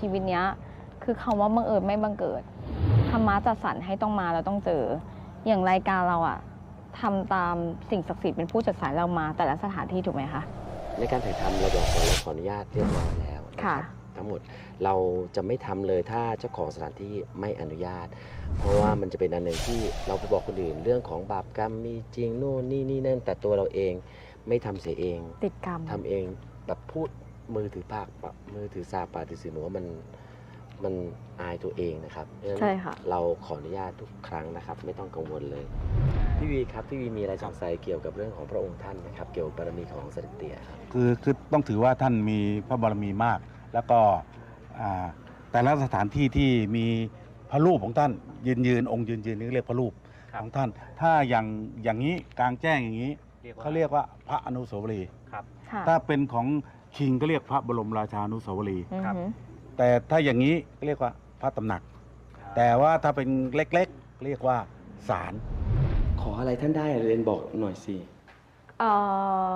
ชีวิตเนี้ยคือคำว่าบังเอิญไม่บังเกิดธรรมะจัดสรรให้ต้องมาแล้วต้องเจอ อย่างรายการเราอะทำตามสิ่งศักดิ์สิทธิ์เป็นผู้จัดสรรเรามา แต่ละสถานที่ถูกไหมคะ ในการถ่ายทำเราบอกก่อนเราขออนุญาตเรียบร้อยแล้วนค่ะรับทั้งหมดเราจะไม่ทำเลยถ้าเจ้าของสถานที่ไม่อนุญาต เพราะว่ามันจะเป็นอันหนึ่งที่เราไปบอกคนอื่นเรื่องของบาปกรรมมีจริงโน่นนี่นี่นั่นแต่ตัวเราเองไม่ทำเสียเองติดกรรม ทำเองแบบพูด มือถือปากปะมือถือสาปากถือสีหนูว่ามันมันอายตัวเองนะครับเพราฉนั้นใช่ค่ะเราขออนุญาตทุกครั้งนะครับ ไม่ต้องกังวลเลยพี่วีครับพี่วีมีอะไรสงสัยเกี่ยวกับเรื่องของพระองค์ท่านนะครับ เกี่ยวกับบารมีของเสด็จเตี่ยครับคือคือต้องถือว่าท่านมีพระบารมีมาก แล้วก็อ่าแต่ละสถานที่ที่มีพระรูปของท่านยืนยืนองค์ยืนยืนนี่เรียกพระรูปครับของท่าน ถ้าอย่างอย่างนี้กลางแจ้งอย่างนี้เรียกว่าเขาเรียกว่าพระอนุสาวรีย์ครับค่ะถ้าเป็นของ คิงก็เรียกพระบรมราชานุสาวรีย์อือหือแต่ถ้าอย่างนี้เรียกว่าพระตำหนัก แต่ว่าถ้าเป็นเล็กๆ เรียกว่าศาลขออะไรท่านได้เรนบอกหน่อยสิ เอ่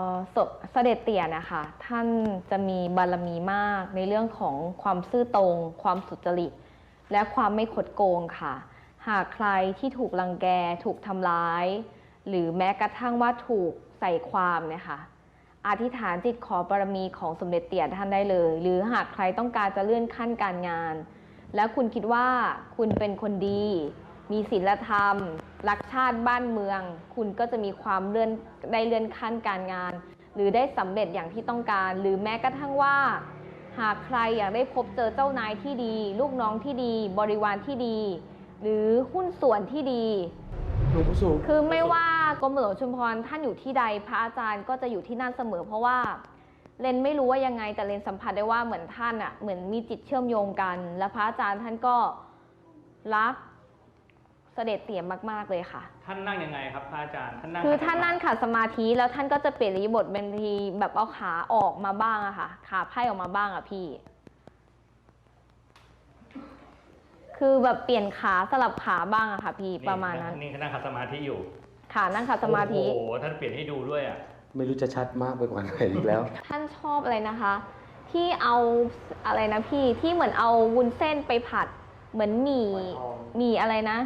อสเสด็จเตี่ยนะคะท่านจะมีบารมีมากในเรื่องของความซื่อตรง ความสุจริต และความไม่คดโกงค่ะ หากใครที่ถูกลังแก ถูกทำร้าย หรือแม้กระทั่งว่าถูกใส่ความเนี่ยค่ะ อธิษฐานจิตขอบารมีของสมเด็จเตี่ยท่านได้เลย หรือหากใครต้องการจะเลื่อนขั้นการงาน และคุณคิดว่าคุณเป็นคนดี มีศีลธรรม รักชาติบ้านเมือง คุณก็จะมีความเลื่อนได้เลื่อนขั้นการงาน หรือได้สำเร็จอย่างที่ต้องการ หรือแม้กระทั่งว่า หากใครอยากได้พบเจอเจ้านายที่ดี ลูกน้องที่ดี บริวารที่ดี หรือหุ้นส่วนที่ดีหลวงพ่อสูงคือไม่ว่า กรมหลวงชุมพรท่านอยู่ที่ใดพระอาจารย์ก็จะอยู่ที่นั่นเสมอ เพราะว่าเรนไม่รู้ว่ายังไงแต่เรนสัมผัสได้ว่าเหมือนท่านอะเหมือนมีจิตเชื่อมโยงกัน และพระอาจารย์ท่านก็รักเสด็จเตี่ยมาก ๆเลยค่ะ ท่านนั่งยังไงครับพระอาจารย์ท่านนั่งคือท่านนั่งขัดสมาธิแล้วท่านก็จะเปลี่ยนอิริยาบทเป็นทีแบบเอาขาออกมาบ้างอะค่ะ ขาไพ่ออกมาบ้างอะพี่ คือแบบเปลี่ยนขาสลับขาบ้างอะค่ะ พี่ประมาณนั้น นี่นั่งขัดสมาธิอยู่ ขานั่งขัดสมาธิ โอ้โหท่านเปลี่ยนให้ดูด้วยอะ ไม่รู้จะชัดมากไปกว่าไหนอีกแล้ว ท่านชอบอะไรนะคะ ที่เอาอะไรนะพี่ที่เหมือนเอาวุ้นเส้นไปผัด เหมือนหมี่หมี่อะไรนะ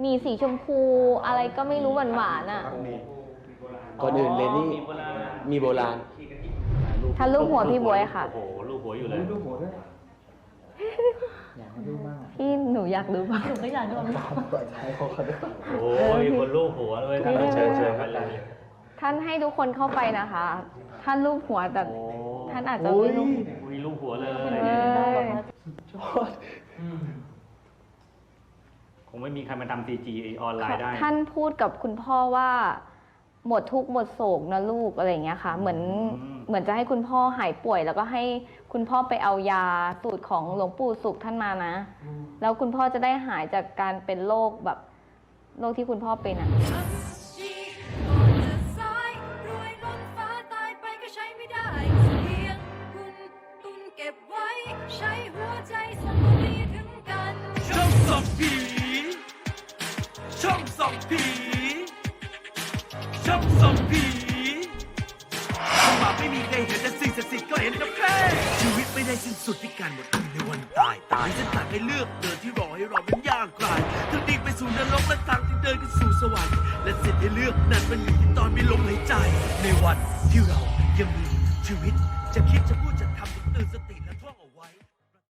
หมี่สีชมพูอะไรก็ไม่รู้หวานหวานๆอะ ก่อนอื่นเรนนี่มีโบราณมีโบราณท่านรูปหัวพี่บวยค่ะ โอ้โหลูกหัวอยู่เลย พี่หนูอยากรู้บ้างหนูก็อยากโดนโอ้โหมีคนลูกหัวด้วยท่านไม่ได้เชิญเชิญไปเลยท่านให้ทุกคนเข้าไปนะคะ ท่านรูปหัวแต่โอ้ท่านอาจจะไม่รูปอุ้ยลูกหัวเลยเอ้ยอืมคงไม่มีใครมาทำ CG ออนไลน์ได้ ท่านพูดกับคุณพ่อว่า หมดทุกข์หมดโศกนะลูกอะไรอย่างเงี้ยค่ะ เหมือนอืมเหมือนจะให้คุณพ่อหายป่วย แล้วก็ให้คุณพ่อไปเอายาสูตรของหลวงปู่สุขท่านมานะ แล้วคุณพ่อจะได้หายจากการเป็นโรคแบบโรคที่คุณพ่อเป็นอะชีก่อนจะสายรวยล้นฟ้าตายไปก็ใช้ไม่ได้เพียงคุณตุนเก็บไว้ใช้หัวใจส่งตัวนี้ถึงกันช่องส่องผีช่องส่องผี ช่องส่งผีมาไม่มีใครเห็นแต่สิ่งศักดิ์สิทธิ์ก็เห็นกับแค่ชีวิตไม่ได้สิ้นสุดที่การหมดอายุในวันตายตายเส้นทางให้เลือกเดินที่รอให้รอมันย่ากไกลทั้งดิ่งไปสู่นรกและทางที่เดินขึ้นสู่สวรรค์และสิทธิ์ให้เลือกนั้นมันอยู่ที่ตอนมีลมหายใจ ในวันที่เรายังมีชีวิตจะคิดจะพูดจะทำจะตื่นสติ